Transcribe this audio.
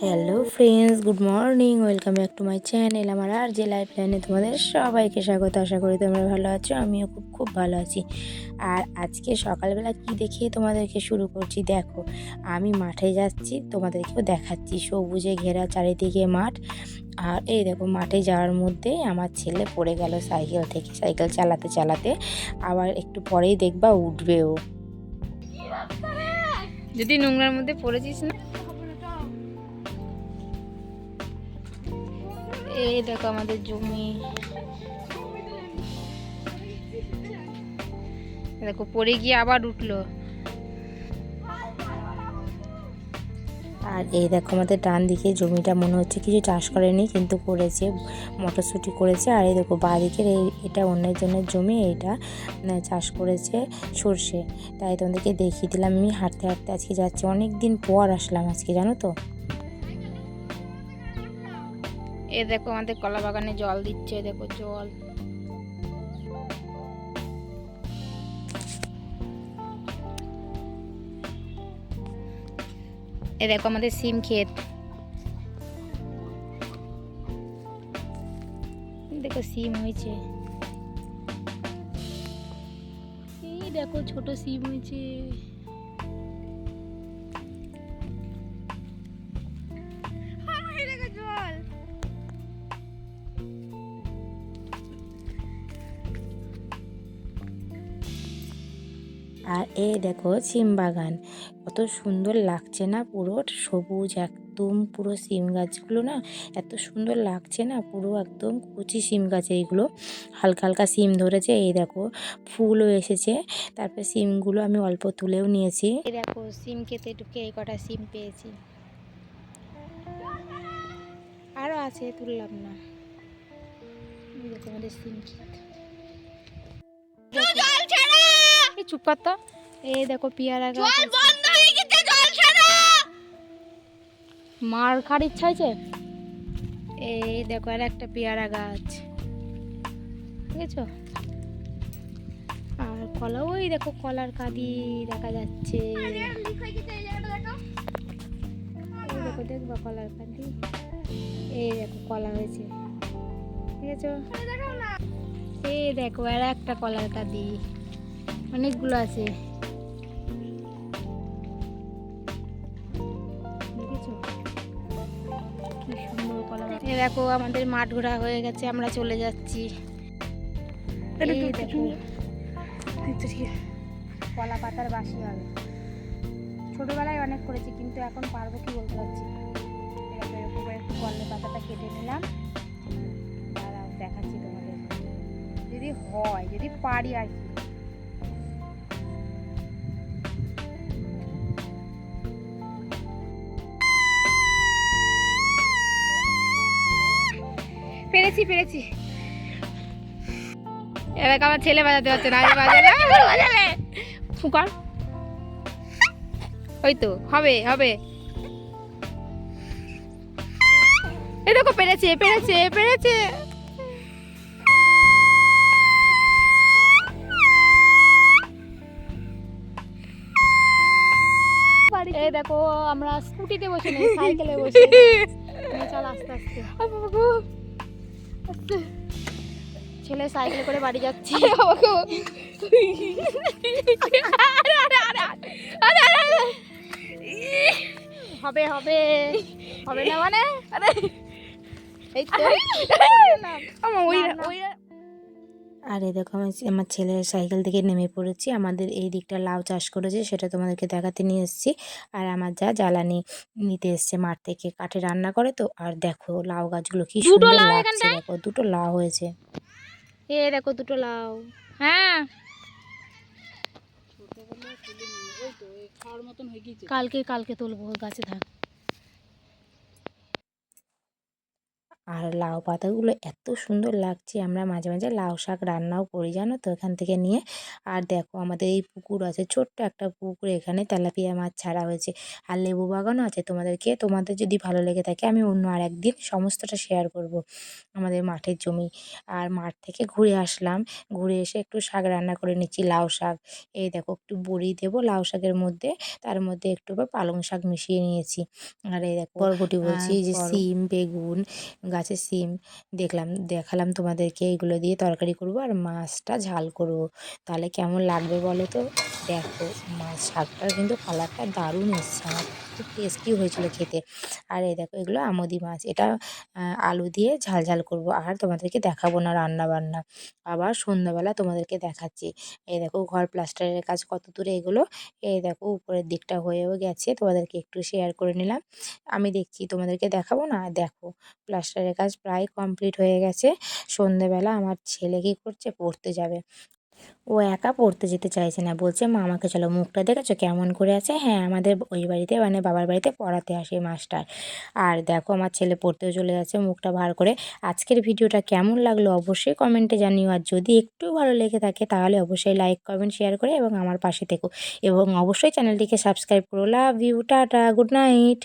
Friends good morning welcome back to my channel আমার আর যে লাইফ লাইনে তোমাদের সবাইকে স্বাগত। আশা করি তোমরা ভালো আছো, আমিও খুব খুব ভালো আছি। আর আজকে সকালবেলা কি দেখিয়ে তোমাদেরকে শুরু করছি? দেখো, আমি মাঠে যাচ্ছি, তোমাদেরকেও দেখাচ্ছি। সবুজে ঘেরা চারিদিকে মাঠ। আর এই দেখো, মাঠে যাওয়ার মধ্যেই আমার ছেলে পড়ে গেল সাইকেল থেকে। সাইকেল চালাতে চালাতে আবার একটু পরেই দেখবা উঠবেও। যদি নোংরার মধ্যে পড়েছিস না? এই দেখো আমাদের জমি। দেখো, পড়ে গিয়ে আবার উঠল। আর এই দেখো আমাদের ডান দিকে জমিটা, মনে হচ্ছে কিছু চাষ করেনি, কিন্তু করেছে, মটরশুঁটি করেছে। আর এই দেখো বাঁদিকের এই, এটা অন্যের জনের জমি মানে চাষ করেছে সর্ষে। তাই তোমাদেরকে দেখিয়ে দিলাম, আমি হাঁটতে হাঁটতে আজকে যাচ্ছি। অনেক দিন পর আসলাম আজকে, জানো তো? এ দেখো আমাদের কলা বাগানে জল দিচ্ছে দেখো জল। এ দেখো আমাদের সিম ক্ষেত। দেখো সিম হয়েছে। এই দেখো ছোট সিম হয়েছে। আর এই দেখো সিম বাগান। কত সুন্দর লাগছে না পুরো? সবুজ একদম পুরো সিম গাছগুলো না, এত সুন্দর লাগছে না পুরো একদম কচি সিম গাছ এইগুলো। হালকা হালকা সিম ধরেছে, এই দেখো ফুলও এসেছে। তারপরে সিমগুলো আমি অল্প তুলেও নিয়েছি। এই দেখো সিম খেতে ঢুকে এই কটা সিম পেয়েছি। আরও আছে, তুললাম না। আমাদের সিম ক্ষেত চুপ কর তো। এই দেখো পেয়ারা গাছ মার খার ইচ্ছা হয়েছে? এই দেখো আর একটা পেয়ারা গাছ। বুঝেছ আর কলা ওই দেখো কলার কাঁদি দেখা যাচ্ছে। দেখো। দেখবা কলার কাঁদি। এই দেখো কলা হয়েছে। ঠিক আছে এই দেখো আর একটা কলার কাঁদি। অনেকগুলো আছে। কলা। দেখো আমাদের মাঠ ঘোরা হয়ে গেছে আমরা চলে যাচ্ছি। কলা পাতার বাসি হবে ছোটবেলায় অনেক করেছি কিন্তু এখন পারব কি বলতে পারছি। এরকম একটু কলের পাতাটা কেটে নিলাম। দাঁড়াও দেখাচ্ছি তোমাদের। যদি হয় যদি পারি আর কি। পেরেছি পেরেছি। এবার আমার ছেলে বাজাতে পারছে না বাজালে। বাজালে ফুকার ওই তো হবে হবে। এই দেখো পেরেছে পেরেছে পেরেছে। এই দেখো আমরা স্কুটিতে বসে নেই সাইকেলে বসে চল আস্তে আস্তে। ছেলে সাইকেল করে বাড়ি যাচ্ছি। হবে হবে। হবে না মানে? এই তো। আমার ওই ওই আর এই দেখো আমি আমার ছেলের সাইকেল থেকে নেমে পড়েছি। আমাদের এই দিকটা লাউ চাষ করেছে সেটা তোমাদেরকে দেখাতে নিয়ে এসেছি। আর আমার যা জ্বালানি নিতে এসছে মাঠ থেকে কাঠে রান্না করে তো। আর দেখো লাউ গাছগুলো কি সুন্দর লাগছে? দেখো দুটো লাউ হয়েছে। এ দেখো দুটো লাউ। হ্যাঁ। কালকে কালকে তুলবো গাছে থাক। আর লাউ পাতাগুলো এত সুন্দর লাগছে আমরা মাঝে মাঝে লাউ শাক রান্নাও করি জানো তো? এখান থেকে নিয়ে। আর দেখো আমাদের এই পুকুর আছে ছোট্ট একটা পুকুর এখানে তেলাপিয়া মাছ ছাড়া হয়েছে। আর লেবু বাগানও আছে তোমাদেরকে। তোমাদের যদি ভালো লেগে থাকে আমি অন্য আর একদিন সমস্তটা শেয়ার করব আমাদের মাঠের জমি। আর মাঠ থেকে ঘুরে আসলাম। ঘুরে এসে একটু শাক রান্না করে নিচ্ছি লাউ শাক। এই দেখো একটু বড়ি দেবো লাউ শাকের মধ্যে। তার মধ্যে একটু পালং শাক মিশিয়ে নিয়েছি। আর এই দেখো বরবটি বলছি যে সিম বেগুন গাছের সিম দেখলাম, দেখালাম তোমাদেরকে এগুলো দিয়ে তরকারি করব আর মাছটা ঝাল করব। তাহলে কেমন লাগবে বলো তো? দেখো, মাছ শাকটার কিন্তু কালারটা দারুণ এসছে আমার। খুব টেস্টি হয়েছিল খেতে। আর এই দেখো, এগুলো আমোদি মাছ। এটা আলু দিয়ে ঝাল ঝাল করব। আর তোমাদেরকে দেখাবো না রান্না বান্না। আবার সন্ধ্যাবেলা তোমাদেরকে দেখাচ্ছি। এই দেখো, ঘর প্লাস্টারের কাজ কত দূরে এগুলো? এই দেখো, উপরের দিকটা হয়েও গেছে। তোমাদেরকে একটু শেয়ার করে নিলাম। আমি দেখছি, তোমাদেরকে দেখাবো না? দেখো প্লাস্টারের কাজ প্রায় কমপ্লিট হয়ে গেছে। সন্ধেবেলা আমার ছেলে কী করছে? পড়তে যাবে। ও একা পড়তে যেতে চাইছে না। বলছে, মা, আমাকে চলো, মুখটা দেখেছ? কেমন করে আছে? হ্যাঁ আমাদের ওই বাড়িতে মানে বাবার বাড়িতে পড়াতে আসে মাস্টার। আর দেখো, আমার ছেলে পড়তেও চলে যাচ্ছে, মুখটা ভার করে। আজকের ভিডিওটা কেমন লাগল অবশ্যই কমেন্টে জানিও। আর যদি একটু ভালো লেগে থাকে, তাহলে অবশ্যই লাইক, কমেন্ট, শেয়ার করে এবং আমার পাশে থেকো। এবং অবশ্যই চ্যানেলটিকে সাবস্ক্রাইব করো। Love you, tata, good night.